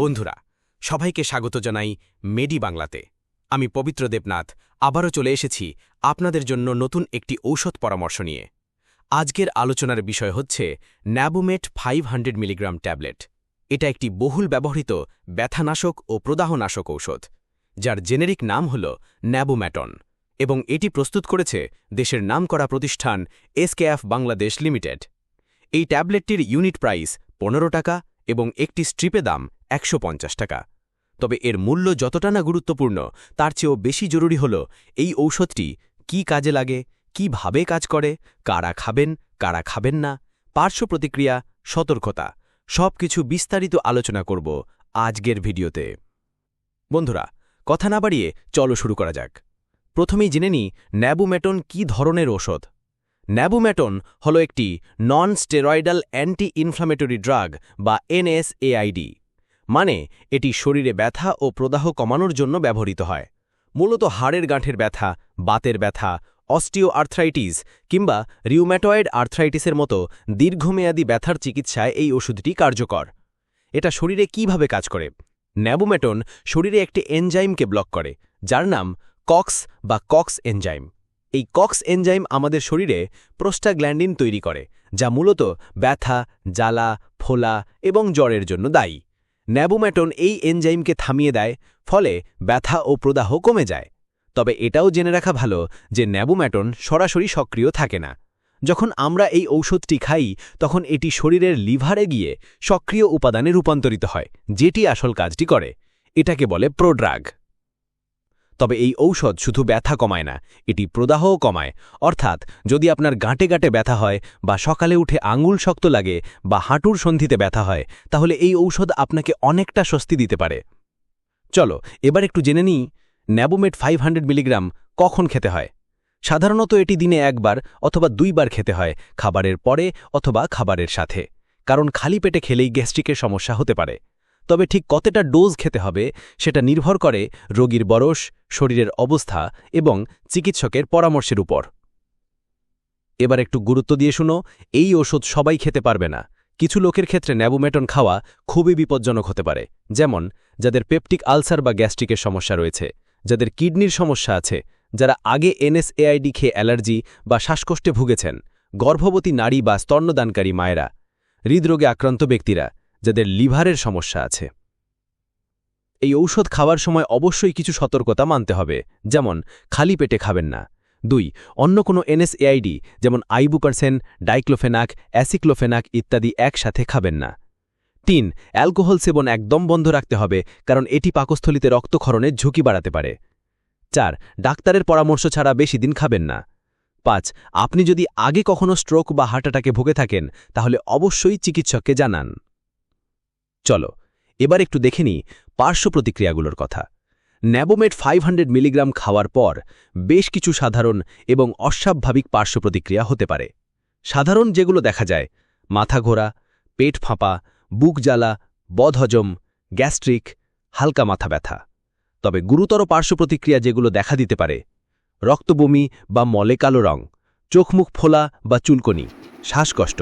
বন্ধুরা, সবাইকে স্বাগত জানাই মেডি বাংলাতে। আমি পবিত্র দেবনাথ, আবারও চলে এসেছি আপনাদের জন্য নতুন একটি ঔষধ পরামর্শ নিয়ে। আজকের আলোচনার বিষয় হচ্ছে nabumetone five hundred milligram tablet. এটা একটি বহুল ব্যবহৃত ব্যথানাশক ও প্রদাহনাশক ঔষধ, যার জেনেরিক নাম হল ন্যাবোম্যাটন এবং এটি প্রস্তুত করেছে দেশের নামকরা প্রতিষ্ঠান এসকেএফ বাংলাদেশ লিমিটেড। এই ট্যাবলেটটির ইউনিট প্রাইস পনেরো টাকা এবং একটি স্ট্রিপে দাম একশো পঞ্চাশ টাকা। তবে এর মূল্য যতটা না গুরুত্বপূর্ণ, তার চেয়েও বেশি জরুরি হল, এই ঔষধটি কি কাজে লাগে, কীভাবে কাজ করে, কারা খাবেন কারা খাবেন না, পার্শ্ব প্রতিক্রিয়া, সতর্কতা সব কিছু বিস্তারিত আলোচনা করব আজকের ভিডিওতে। বন্ধুরা, কথা না বাড়িয়ে চলো শুরু করা যাক। প্রথমেই জেনে নিই, ন্যাবুমেটন কি ধরনের ওষুধ ন্যাবুমেটন হল একটি non steroidal anti inflammatory drug বা এনএসএআইডি মানে এটি শরীরে ব্যথা ও প্রদাহ কমানোর জন্য ব্যবহৃত হয়। মূলত হাড়ের গাঁঠের ব্যথা, বাতের ব্যথা অস্টিও আর্থ্রাইটিস কিংবা রিউম্যাটয়েড আর্থ্রাইটিসের মতো দীর্ঘমেয়াদী ব্যথার চিকিৎসায় এই ওষুধটি কার্যকর। এটা শরীরে কীভাবে কাজ করে? ন্যাবুমেটন শরীরে একটি এনজাইমকে ব্লক করে, যার নাম কক্স বা কক্স এনজাইম। এই কক্স এনজাইম আমাদের শরীরে প্রোস্টাগ্ল্যান্ডিন তৈরি করে, যা মূলত ব্যথা, জ্বালা, ফোলা এবং জ্বরের জন্য দায়ী। ন্যাবুম্যাটন এই এনজাইমকে থামিয়ে দেয়, ফলে ব্যথা ও প্রদাহ কমে যায়। তবে এটাও জেনে রাখা ভালো যে ন্যাবোম্যাটন সরাসরি সক্রিয় থাকে না। যখন আমরা এই ঔষধটি খাই, তখন এটি শরীরের লিভারে গিয়ে সক্রিয় উপাদানে রূপান্তরিত হয়, যেটি আসল কাজটি করে। এটাকে বলে প্রোড্রাগ। তবে এই ঔষধ শুধু ব্যথা কমায় না, এটি প্রদাহও কমায়। অর্থাৎ, যদি আপনার গাঁটে গাঁটে ব্যথা হয় বা সকালে উঠে আঙুল শক্ত লাগে বা হাঁটুর সন্ধিতে ব্যথা হয়, তাহলে এই ঔষধ আপনাকে অনেকটা স্বস্তি দিতে পারে। চলো, এবার একটু জেনে নিই ন্যাবোমেট ফাইভ মিলিগ্রাম কখন খেতে হয়? সাধারণত এটি দিনে একবার অথবা দুইবার খেতে হয়, খাবারের পরে অথবা খাবারের সাথে। কারণ খালি পেটে খেলেই গ্যাস্ট্রিকের সমস্যা হতে পারে। তবে ঠিক কতটা ডোজ খেতে হবে সেটা নির্ভর করে রোগীর বরস শরীরের অবস্থা এবং চিকিৎসকের পরামর্শের উপর। এবার একটু গুরুত্ব দিয়ে শুনো, এই ওষুধ সবাই খেতে পারবে না। কিছু লোকের ক্ষেত্রে ন্যাবোমেটন খাওয়া খুবই বিপজ্জনক হতে পারে, যেমন যাদের পেপটিক আলসার বা গ্যাস্ট্রিকের সমস্যা রয়েছে, যাদের কিডনির সমস্যা আছে, যারা আগে এনএসএআইডি খেয়ে অ্যালার্জি বা শ্বাসকষ্টে ভুগেছেন, গর্ভবতী নারী বা স্তন্যদানকারী মায়েরা, হৃদরোগে আক্রান্ত ব্যক্তিরা। যাদের লিভারের সমস্যা আছে। এই ঔষধ খাওয়ার সময় অবশ্যই কিছু সতর্কতা মানতে হবে, যেমন খালি পেটে খাবেন না। দুই, অন্য কোনো এনএসএআইডি, যেমন আইবুপারসেন ডাইক্লোফেনাক, অ্যাসিক্লোফেনাক ইত্যাদি একসাথে খাবেন না। তিন, অ্যালকোহল সেবন একদম বন্ধ রাখতে হবে, কারণ এটি পাকস্থলিতে রক্তক্ষরণের ঝুঁকি বাড়াতে পারে। চার, ডাক্তারের পরামর্শ ছাড়া বেশি দিন খাবেন না। পাঁচ, আপনি যদি আগে কখনো স্ট্রোক বা হার্ট অ্যাটাকে ভুগে থাকেন, তাহলে অবশ্যই চিকিৎসককে জানান। চলো, এবার একটু দেখে নিই পার্শ্ব প্রতিক্রিয়াগুলোর কথা। ন্যাবোমেট ফাইভ মিলিগ্রাম খাওয়ার পর বেশ কিছু সাধারণ এবং অস্বাভাবিক পার্শ্ব প্রতিক্রিয়া হতে পারে। সাধারণ যেগুলো দেখা যায়, মাথা ঘোরা, পেট ফাঁপা, বুক জ্বালা, বদহজম, গ্যাস্ট্রিক, হালকা মাথা ব্যথা। তবে গুরুতর পার্শ্ব প্রতিক্রিয়া যেগুলো দেখা দিতে পারে, রক্তবমি বা মলে কালো রং। চোখমুখ ফোলা বা চুলকনি, শ্বাসকষ্ট,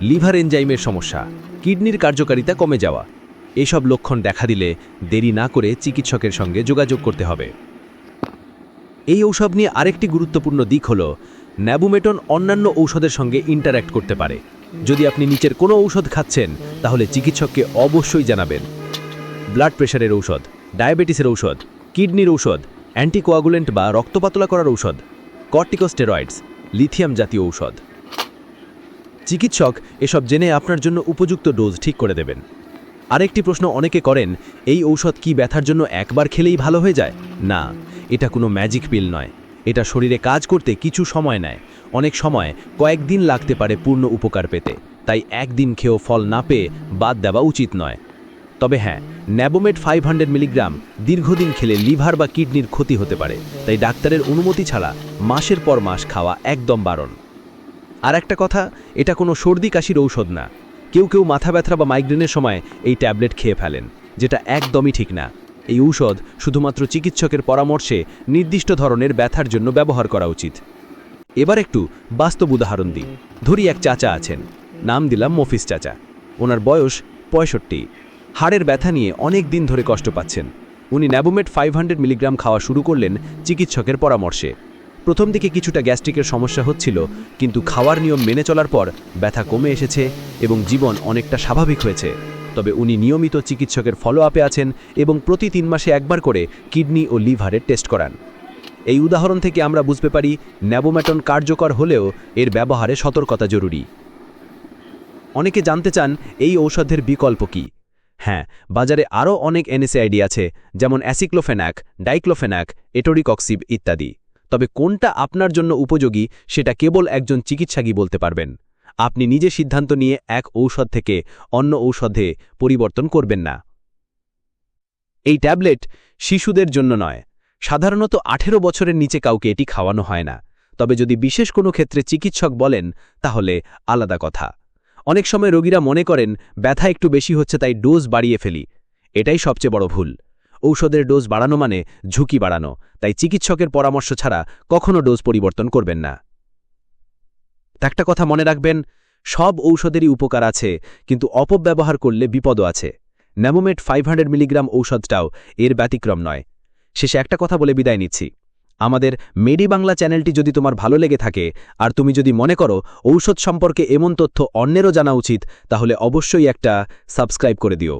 লিভার এনজাইমের সমস্যা, কিডনির কার্যকারিতা কমে যাওয়া, এসব লক্ষণ দেখা দিলে দেরি না করে চিকিৎসকের সঙ্গে যোগাযোগ করতে হবে। এই ঔষধ নিয়ে আরেকটি গুরুত্বপূর্ণ দিক হল, ন্যাবুমেটন অন্যান্য ঔষধের সঙ্গে ইন্টারঅ্যাক্ট করতে পারে। যদি আপনি নিচের কোনো ঔষধ খাচ্ছেন, তাহলে চিকিৎসককে অবশ্যই জানাবেন। ব্লাড প্রেশারের ঔষধ, ডায়াবেটিসের ঔষধ, কিডনির ঔষধ, অ্যান্টিকোয়াগুলেন্ট বা রক্তপাতলা করার ঔষধ, কর্টিকোস্টেরয়েডস লিথিয়াম জাতীয় ঔষধ। চিকিৎসক, এসব জেনে আপনার জন্য উপযুক্ত ডোজ ঠিক করে দেবেন। আরেকটি প্রশ্ন অনেকে করেন, এই ঔষধ কি ব্যথার জন্য একবার খেলেই ভালো হয়ে যায়? না, এটা কোনো ম্যাজিক পিল নয়। এটা শরীরে কাজ করতে কিছু সময় নেয়। অনেক সময় কয়েকদিন লাগতে পারে পূর্ণ উপকার পেতে। তাই একদিন খেয়েও ফল না পেয়ে বাদ দেওয়া উচিত নয়। তবে হ্যাঁ ন্যাবোমেট ফাইভ হান্ড্রেড মিলিগ্রাম দীর্ঘদিন খেলে লিভার বা কিডনির ক্ষতি হতে পারে, তাই ডাক্তারের অনুমতি ছাড়া মাসের পর মাস খাওয়া একদম বারণ। আর একটা কথা, এটা কোনো সর্দি কাশির ঔষধ না। কেউ কেউ মাথা ব্যথা বা মাইগ্রেনের সময় এই ট্যাবলেট খেয়ে ফেলেন, যেটা একদমই ঠিক না। এই ঔষধ শুধুমাত্র চিকিৎসকের পরামর্শে নির্দিষ্ট ধরনের ব্যথার জন্য ব্যবহার করা উচিত। এবার একটু বাস্তব উদাহরণ দিই। ধরি এক চাচা আছেন, নাম দিলাম মফিস চাচা। ওনার বয়স পঁয়ষট্টি। হাড়ের ব্যথা নিয়ে অনেক দিন ধরে কষ্ট পাচ্ছেন। উনি ন্যাবোমেট ফাইভ মিলিগ্রাম খাওয়া শুরু করলেন চিকিৎসকের পরামর্শে। প্রথম দিকে কিছুটা গ্যাস্ট্রিকের সমস্যা হচ্ছিল, কিন্তু খাওয়ার নিয়ম মেনে চলার পর ব্যথা কমে এসেছে এবং জীবন অনেকটা স্বাভাবিক হয়েছে। তবে উনি নিয়মিত চিকিৎসকের ফলো আপে আছেন এবং প্রতি তিন মাসে একবার করে কিডনি ও লিভারের টেস্ট করান। এই উদাহরণ থেকে আমরা বুঝতে পারি ন্যাবোম্যাটন কার্যকর হলেও এর ব্যবহারে সতর্কতা জরুরি। অনেকে জানতে চান, এই ঔষধের বিকল্প কি? হ্যাঁ বাজারে আরও অনেক এনএসএআইডি আছে, যেমন অ্যাসিক্লোফেনাক, ডাইক্লোফেনাক, এটোরিকক্সিব ইত্যাদি। তবে কোনটা আপনার জন্য উপযোগী, সেটা কেবল একজন চিকিৎসাগী বলতে পারবেন। আপনি নিজে সিদ্ধান্ত নিয়ে এক ঔষধ থেকে অন্য ঔষধে পরিবর্তন করবেন না। এই ট্যাবলেট শিশুদের জন্য নয়, সাধারণত আঠেরো বছরের নিচে কাউকে এটি খাওয়ানো হয় না। তবে যদি বিশেষ কোনো ক্ষেত্রে চিকিৎসক বলেন, তাহলে আলাদা কথা। অনেক সময় রোগীরা মনে করেন, ব্যথা একটু বেশি হচ্ছে তাই ডোজ বাড়িয়ে ফেলি। এটাই সবচেয়ে বড় ভুল। ঔষধের ডোজ বাড়ানো মানে ঝুঁকি বাড়ানো, তাই চিকিৎসকের পরামর্শ ছাড়া কখনো ডোজ পরিবর্তন করবেন না। একটা কথা মনে রাখবেন, সব ঔষধেরই উপকার আছে, কিন্তু অপব্যবহার করলে বিপদও আছে। ন্যামোমেট ফাইভ মিলিগ্রাম ঔষধটাও এর ব্যতিক্রম নয়। শেষে একটা কথা বলে বিদায় নিচ্ছি। আমাদের মেডি বাংলা চ্যানেলটি যদি তোমার ভালো লেগে থাকে, আর তুমি যদি মনে করো ঔষধ সম্পর্কে এমন তথ্য অন্যেরও জানা উচিত, তাহলে অবশ্যই একটা সাবস্ক্রাইব করে দিও।